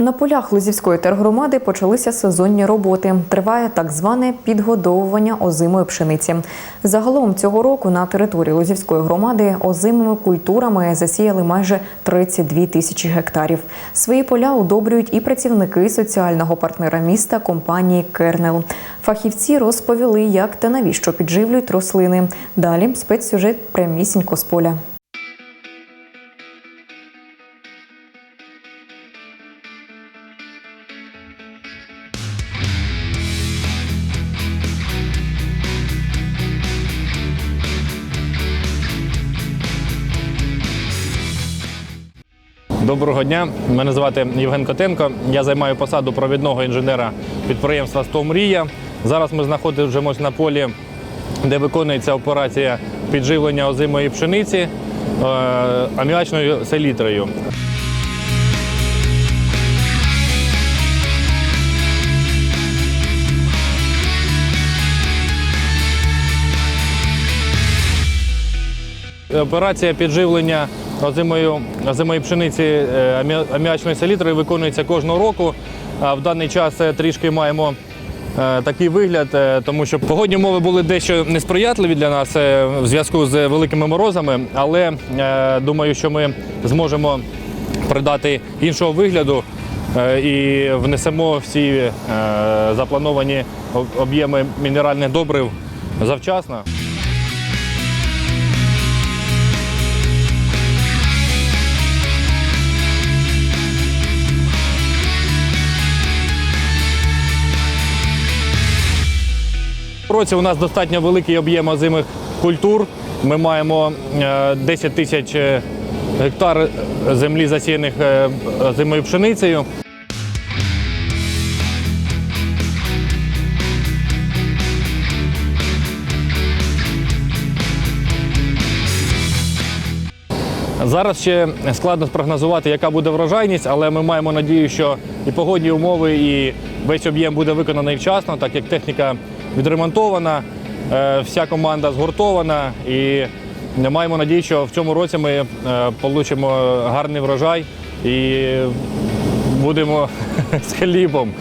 На полях Лузівської тергромади почалися сезонні роботи. Триває так зване підгодовування озимої пшениці. Загалом цього року на території Лузівської громади озимими культурами засіяли майже 32 тисячі гектарів. Свої поля удобрюють і працівники соціального партнера міста компанії Кернел. Фахівці розповіли, як та навіщо підживлюють рослини. Далі спецсюжет прямісінько з поля. Доброго дня, мене звати Євген Котенко. Я займаю посаду провідного інженера підприємства «Стомрія». Зараз ми знаходимося на полі, де виконується операція підживлення озимої пшениці е, аміачною селітрою. Операція підживлення озимою, озимої пшениці е, амі- аміачною виконується кожного року. А в даний час е, трішки маємо е, такий вигляд, тому що погодні умови були дещо несприятливі для нас в зв'язку з великими морозами, але думаю, що ми зможемо придати іншого вигляду і внесемо всі заплановані об'єми мінеральних добрив завчасно. Році у нас достатньо великий об'єм озимих культур. Ми маємо е, 10 тисяч е, гектар землі засіяних е, озимою пшеницею. Зараз ще складно спрогнозувати, яка буде врожайність, але ми маємо надію, що і погодні умови, і весь об'єм буде виконаний вчасно, так як техніка відремонтована, е, вся команда згуртована. І маємо надію, що в цьому році ми отримаємо гарний врожай і будемо з хлібом.